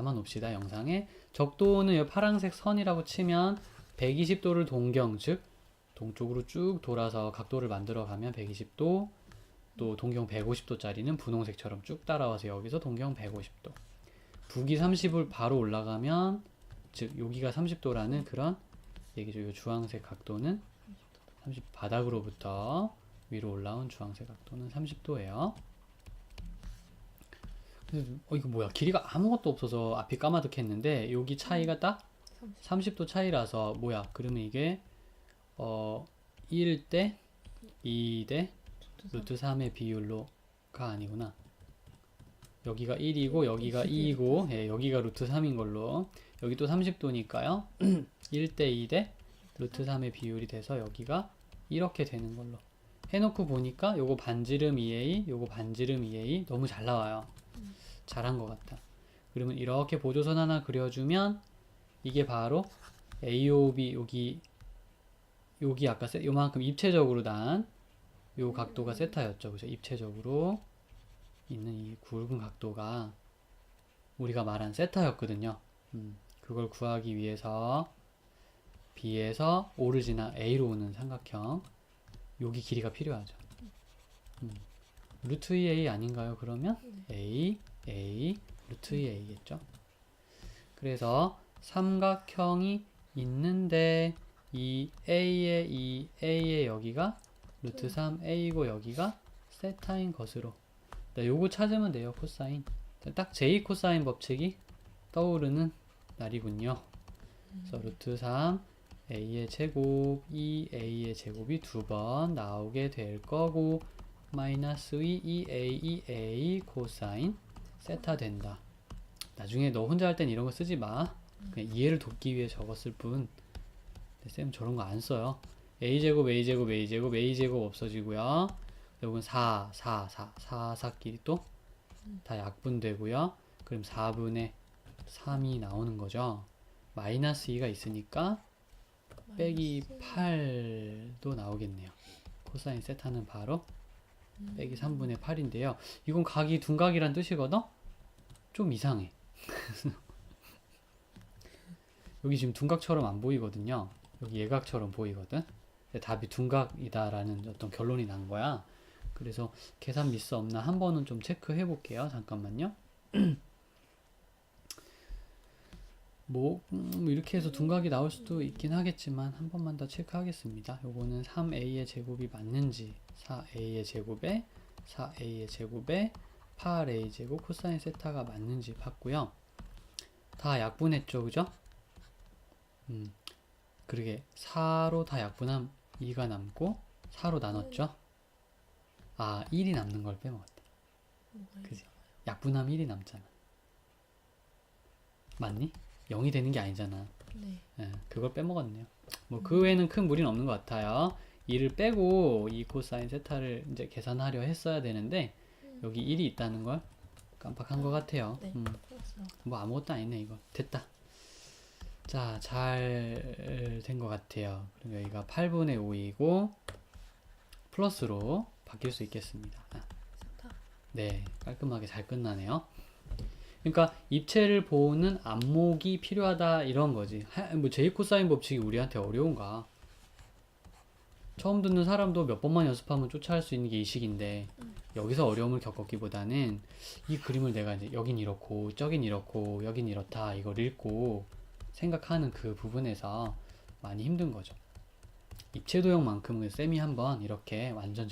담아놓읍시다 영상에 적도는 이 파란색 선이라고 치면 120도를 동경 즉 동쪽으로 쭉 돌아서 각도를 만들어 가면 120도 또 동경 150도짜리는 분홍색처럼 쭉 따라와서 여기서 동경 150도 북이 30을 바로 올라가면 즉 여기가 30도라는 그런 얘기죠. 이 주황색 각도는 30 바닥으로부터 위로 올라온 주황색 각도는 30도예요. 어 이거 뭐야? 길이가 아무것도 없어서 앞이 까마득했는데 여기 차이가 딱 30도 차이라서 뭐야? 그러면 이게 어 1대 2대 루트 3의 비율로가 아니구나. 여기가 1이고 여기가 2이고 예, 여기가 루트 3인 걸로 여기 또 30도니까요. 1대 2대 루트 3의 비율이 돼서 여기가 이렇게 되는 걸로 해놓고 보니까 요거 반지름 2a 요거 반지름 2a 너무 잘 나와요. 잘한 것 같다. 그러면 이렇게 보조선 하나 그려주면 이게 바로 AOB 여기 여기 아까 세, 요만큼 입체적으로 난 요 각도가 세타였죠. 그죠? 입체적으로 있는 이 굵은 각도가 우리가 말한 세타였거든요. 음, 그걸 구하기 위해서 B에서 O를 지나 A로 오는 삼각형 여기 길이가 필요하죠. 음, 루트 2A 아닌가요? 그러면 A, A, 루트 2A겠죠. 그래서 삼각형이 있는데 이 A의 이 A의 여기가 루트 3A고 여기가 세타인 것으로. 네, 요거 찾으면 돼요 코사인. 딱 J 코사인 법칙이 떠오르는 날이군요. 그래서 루트 3 A의 제곱 2A의 제곱이 두 번 나오게 될 거고 마이너스 2 2A 2A 코사인 세타 된다 나중에 너 혼자 할 땐 이런 거 쓰지 마 그냥 이해를 돕기 위해 적었을 뿐 쌤 저런 거 안 써요 a제곱 a제곱 a제곱 a제곱 없어지고요. 요건 4, 4, 4, 4, 4끼리 또 다 약분되고요. 그럼 4분의 3이 나오는 거죠. 마이너스 2가 있으니까 빼기 8도 나오겠네요. 코사인 세타는 바로 빼기 3분의 8인데요. 이건 각이 둔각이란 뜻이거든? 좀 이상해. 여기 지금 둔각처럼 안 보이거든요. 여기 예각처럼 보이거든. 답이 둔각이다라는 어떤 결론이 난 거야. 그래서 계산 미스 없나 한 번은 좀 체크해 볼게요. 잠깐만요. 뭐 음, 이렇게 해서 둔각이 나올 수도 있긴 하겠지만 한 번만 더 체크하겠습니다. 요거는 3a의 제곱이 맞는지 4a의 제곱에 4a의 제곱에 8a 제곱 코사인 세타가 맞는지 봤고요. 다 약분했죠, 그죠? 음, 그러게 4로 다 약분함 2가 남고 4로 나눴죠? 아 1이 남는 걸 빼먹었다. 그지? 약분함 1이 남잖아. 맞니? 0이 되는 게 아니잖아. 네. 예, 그걸 빼먹었네요. 뭐 그 외에는 큰 무리는 없는 것 같아요. 2를 빼고 이 코사인 세타를 이제 계산하려 했어야 되는데 여기 1이 있다는 걸 깜빡한 것 같아요. 네. 음. 풀었어요. 뭐 아무것도 아니네 이거 됐다 자 잘 된 것 같아요 그럼 여기가 8분의 5이고 플러스로 바뀔 수 있겠습니다 아. 네 깔끔하게 잘 끝나네요 그러니까 입체를 보는 안목이 필요하다 이런 거지 하, 뭐 제이코사인 법칙이 우리한테 어려운가 처음 듣는 사람도 몇 번만 연습하면 쫓아할 수 있는 게 이 식인데 여기서 어려움을 겪었기보다는 이 그림을 내가 이제 여긴 이렇고 저긴 이렇고 여긴 이렇다 이걸 읽고 생각하는 그 부분에서 많이 힘든 거죠. 입체 도형만큼은 쌤이 한번 이렇게 완전